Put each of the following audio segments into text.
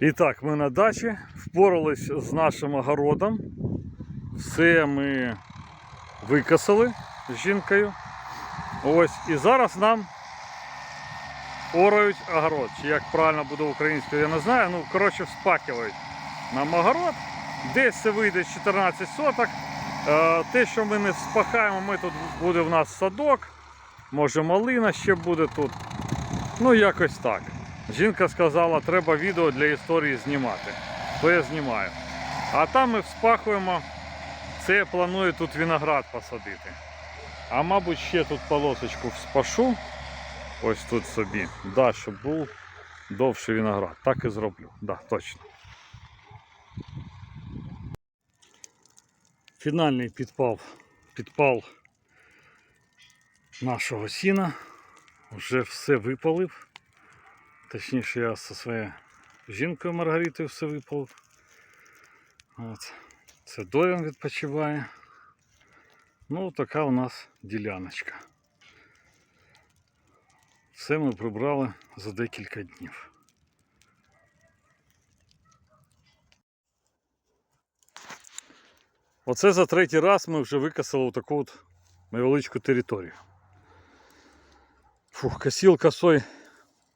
І так, ми на дачі впорались з нашим огородом. Все ми викосили з жінкою. Ось, і зараз нам орають огород. Чи як правильно буде українською, я не знаю. Ну, коротше, вспахивають нам огород. Десь це вийде 14 соток. Е, Те, що ми не вспахаємо, ми тут буде в нас садок. Може малина ще буде тут. Ну, якось так. Жінка сказала, треба відео для історії знімати. То я знімаю. А там ми вспахуємо. Це я планую тут виноград посадити. А мабуть ще тут полосочку вспашу. Ось тут собі. Да, щоб був довший виноград. Так і зроблю. Да, точно. Фінальний підпал, підпал нашого сіна. Вже все випалив. Точніше, я зі своєю жінкою Маргаритою все випалив. От. Це Доріан відпочиває. Ну, така у нас діляночка. Все ми прибрали за декілька днів. Оце за третій раз ми вже викосили таку от невеличку територію. Фух, косил косой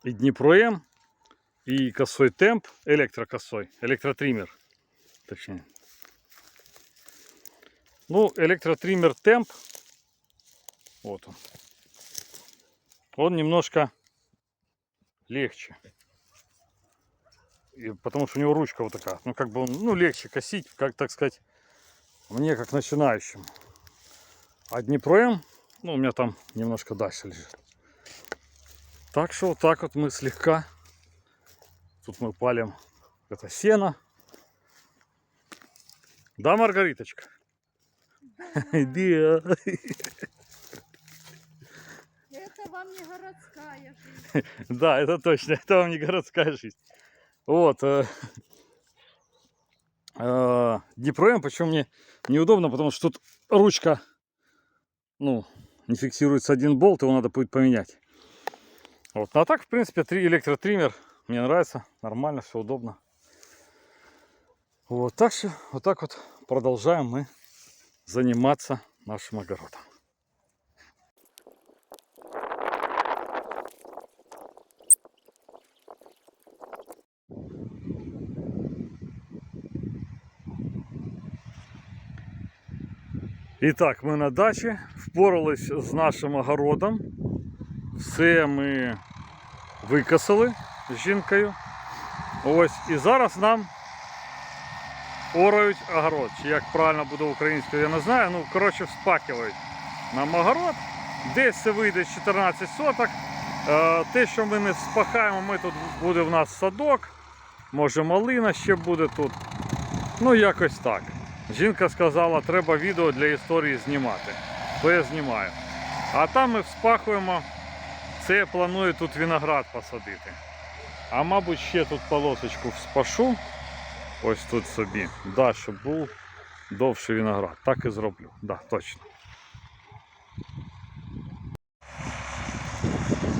і Дніпром, і косой темп, електрокосой, електротример. Точнее. Ну, электротриммер темп. Вот он. Он немножко легче. И потому что у него ручка вот такая. Ну, как бы он, ну, легче косить, как так сказать, мне как начинающим. А Днепром, ну, у меня там немножко дальше лежит. Так что вот так вот мы слегка. Тут мы палим это сено. Да, Маргариточка? Иди, а. Это вам не городская жизнь. Да, это точно, это вам не городская жизнь. Вот. э, э, Днепром, почему мне неудобно, потому что тут ручка, ну, не фиксируется один болт, его надо будет поменять. Вот. Ну, а так, в принципе, три электротриммер мне нравится, нормально, все удобно. Вот так что, вот так вот продолжаем мы заниматься нашим огородом. І так, ми на дачі впорались з нашим огородом. Все ми викосили з жінкою. Ось, і зараз нам орають огород. Чи як правильно буде українською, я не знаю. Ну, коротше, вспахивають нам огород. Десь це вийде 14 соток. Е, Те, що ми не вспахаємо, ми тут буде в нас садок. Може малина ще буде тут. Ну, якось так. Жінка сказала, треба відео для історії знімати. То я знімаю. А там ми вспахуємо. Це я планую тут виноград посадити. А мабуть ще тут полосочку вспашу. Ось тут собі. Да, щоб був довший виноград. Так і зроблю. Да, точно.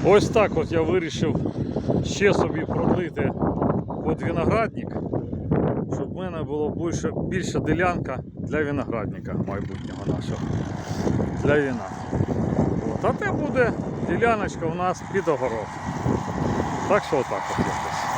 Ось так от я вирішив ще собі продлити під виноградник, щоб в мене було більше, більша ділянка для виноградника майбутнього нашого. Для вина. От. А те буде діляночка у нас під огород. Так що отак от.